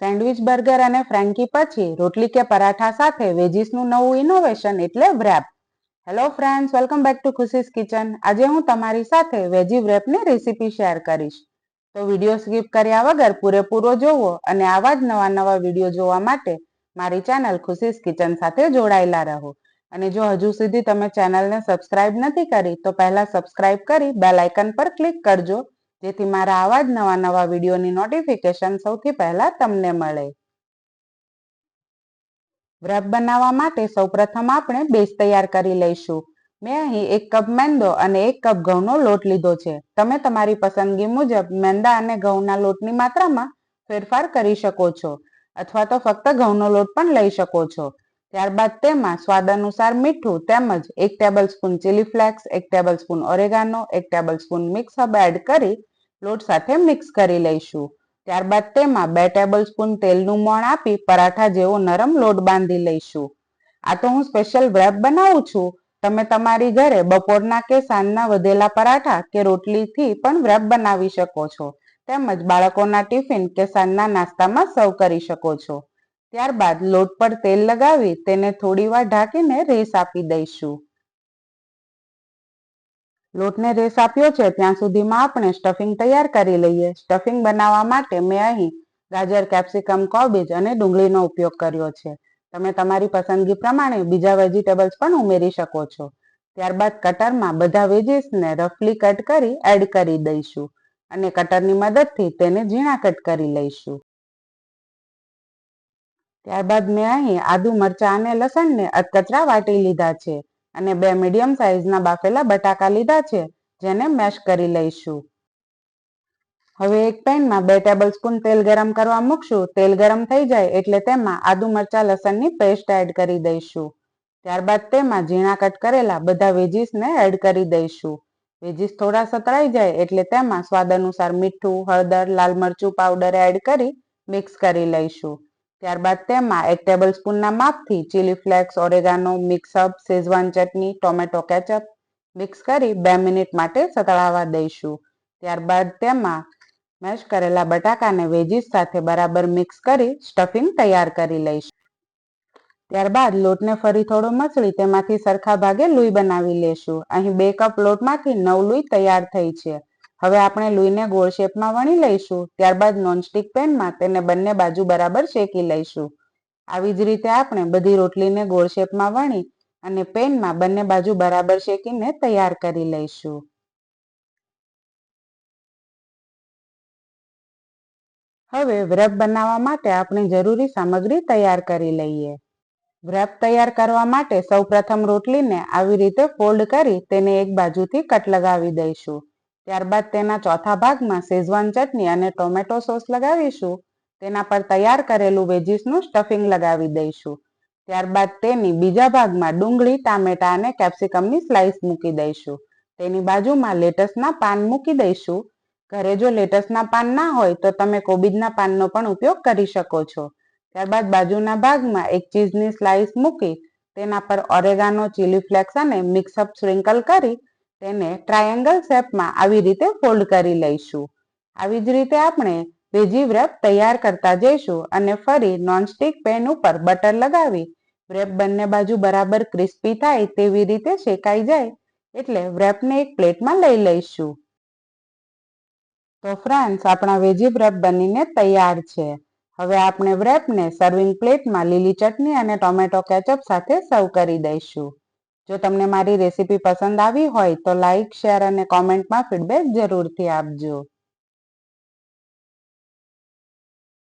Sandwich burger અને ફ્રેન્કી પછી રોટલી કે પરાઠા સાથે વેજીસનું નવું ઇનોવેશન એટલે wrap hello friends welcome back to Khushi's kitchen આજે હું તમારી સાથે વેજી વ્રેપની રેસીપી શેર કરીશ. તો વીડિયો સ્કીપ કર્યા વગર પૂરેપૂરો જોવો અને આવા જ નવા નવા વીડિયો જોવા માટે મારી ચેનલ ખુશીસ કિચન સાથે જોડાયેલા રહો. અને જો હજુ સુધી તમે ચેનલને સબસ્ક્રાઇબ નથી કરી, તો પહેલા સબસ્ક્રાઇબ કરી બેલ આઇકન પર ક્લિક કરજો. જેથી મારા આવા જ નવા નવા વિડીયોની નોટિફિકેશન સૌથી પહેલા તમને મળે. વ્રત બનાવવા માટે સૌપ્રથમ આપણે બેઝ તૈયાર કરી લઈશું. મેં અહીં એક કપ મેંદો અને એક કપ ઘઉંનો લોટ લીધો છે. તમે તમારી પસંદગી મુજબ મેંદા અને ઘઉંના લોટની માત્રામાં ફેરફાર કરી શકો છો અથવા તો ફક્ત ઘઉંનો લોટ પણ લઈ શકો છો. ત્યારબાદ તેમાં સ્વાદ અનુસાર મીઠું તેમજ એક ટેબલ સ્પૂન ચીલી ફ્લેક્સ એક ટેબલ સ્પૂન ઓરેગાનો એક tablespoon mix herb add કરી લોટ સાથે મિક્સ કરી લઈશું. ત્યારબાદ તેમાં બે ટેબલ સ્પૂન તેલનું મોણ આપી પરાઠા જેવો નરમ લોટ બાંધી લઈશું. આ તો હું સ્પેશિયલ વ્રેપ બનાવું છું. તમે તમારી ઘરે બપોરના કે સાંજના વધેલા પરાઠા કે રોટલીથી પણ વ્રેપ બનાવી શકો છો. તેમજ બાળકોના ટિફિન કે સાંજના નાસ્તામાં સર્વ કરી શકો છો. ત્યારબાદ લોટ પર તેલ લગાવી તેને થોડી વાર ઢાંકીને રેસ આપી દઈશું. લોટને રેસ આપ્યો છે, ત્યાં સુધીમાં આપણે સ્ટફિંગ તૈયાર કરી લઈએ. સ્ટફિંગ બનાવવા માટે મેં અહીં ગાજર, કેપ્સિકમ, કોબીજ અને ડુંગળીનો ઉપયોગ કર્યો છે. તમે તમારી પસંદગી પ્રમાણે બીજા વેજીટેબલ્સ પણ ઉમેરી શકો છો. ત્યારબાદ કટરમાં બધા વેજીસને રફલી કટ કરી એડ કરી દઈશું અને કટરની મદદથી તેને ઝીણા કટ કરી લઈશું. ત્યારબાદ મેં અહીં આદુ મરચા અને લસણને અધકચરા વાટી લીધા છે. અને બે મીડિયમ સાઇઝના બાફેલા બટાકા લીધા છે, જેને મેશ કરી લઈશું. હવે એક પેનમાં બે ટેબલ સ્પૂન તેલ ગરમ કરવા મૂકશું. તેલ ગરમ થઈ જાય એટલે તેમાં આદુ મરચા લસણની પેસ્ટ એડ કરી દઈશું. ત્યારબાદ તેમાં ઝીણા કટ કરેલા બધા વેજીસને એડ કરી દઈશું. વેજીસ થોડા સતરાઈ જાય એટલે તેમાં સ્વાદ અનુસાર મીઠું, હળદર, લાલ મરચું પાવડર એડ કરી મિક્સ કરી લઈશું. ત્યારબાદ તેમાં એક ટેબલ સ્પૂનના માપથી chilli flakes oregano mix up Schezwan ચટણી ટોમેટો કેચઅપ મિક્સ કરી બે મિનિટ માટે સતળાવા દઈશું. ત્યારબાદ તેમાં મેશ કરેલા બટાકાને વેજીસ સાથે બરાબર મિક્સ કરી સ્ટફિંગ તૈયાર કરી લઈશું. ત્યારબાદ લોટને ફરી થોડો મસળી તેમાંથી સરખા ભાગે લુઈ બનાવી લેશું. અહીં બે કપ લોટમાંથી નવ લુઈ તૈયાર થઈ છે. હવે આપણે લોહીને ગોળ શેપમાં વણી લઈશું, ત્યારબાદ નોનસ્ટિક પેનમાં તેને બંને બાજુ બરાબર શેકી લઈશું. આવી જ રીતે આપણે બધી રોટલીને ગોળ શેપમાં વણી અને પેનમાં બંને બાજુ બરાબર શેકીને તૈયાર કરી લઈશું. હવે વ્રપ બનાવવા માટે આપણે જરૂરી સામગ્રી તૈયાર કરી લઈએ. વ્રપ તૈયાર કરવા માટે સૌપ્રથમ રોટલીને આવી રીતે ફોલ્ડ કરી તેને એક બાજુથી કટ લગાવી દઈશું. ત્યારબાદ તેના ચોથા ભાગમાં શેઝવાન ચટણી અને ટોમેટો સોસ લગાવીશું. તેના પર તૈયાર કરેલું વેજીસનું સ્ટફિંગ લગાવી દઈશું. ત્યારબાદ તેની બીજા ભાગમાં ડુંગળી, ટામેટા અને કેપ્સિકમની સ્લાઇસ મૂકી દઈશું. તેની બાજુમાં લેટસના પાન મૂકી દઈશું. ઘરે જો લેટસના પાન ના હોય તો તમે કોબીજના પાનનો પણ ઉપયોગ કરી શકો છો. ત્યારબાદ બાજુના ભાગમાં એક ચીઝની સ્લાઇસ મૂકી તેના પર ઓરેગાનો ચીલી ફ્લેક્સ અને મિક્સઅપ સ્પ્રિંકલ કરી તેને ટ્રાયેંગલ શેપમાં આવી રીતે ફોલ્ડ કરી લઈશું. આવી જ રીતે આપણે વેજી વ્રેપ તૈયાર કરતા જઈશું અને ફરી નોનસ્ટિક પેન ઉપર બટર લગાવી. વ્રેપ બંને બાજુ બરાબર ક્રિસ્પી થાય તેવી રીતે શેકાઈ જાય. એટલે વ્રેપને એક પ્લેટમાં લઈ લઈશું. તો ફ્રેન્ડ્સ આપણા વેજી વ્રેપ બનીને તૈયાર છે. હવે આપણે વ્રેપને સર્વિંગ પ્લેટમાં લીલી ચટણી અને ટોમેટો કેચઅપ સાથે સર્વ કરી દઈશું. જો તમને મારી રેસીપી પસંદ આવી હોય તો લાઇક શેર અને કોમેન્ટમાં ફીડબેક જરૂરથી આપજો.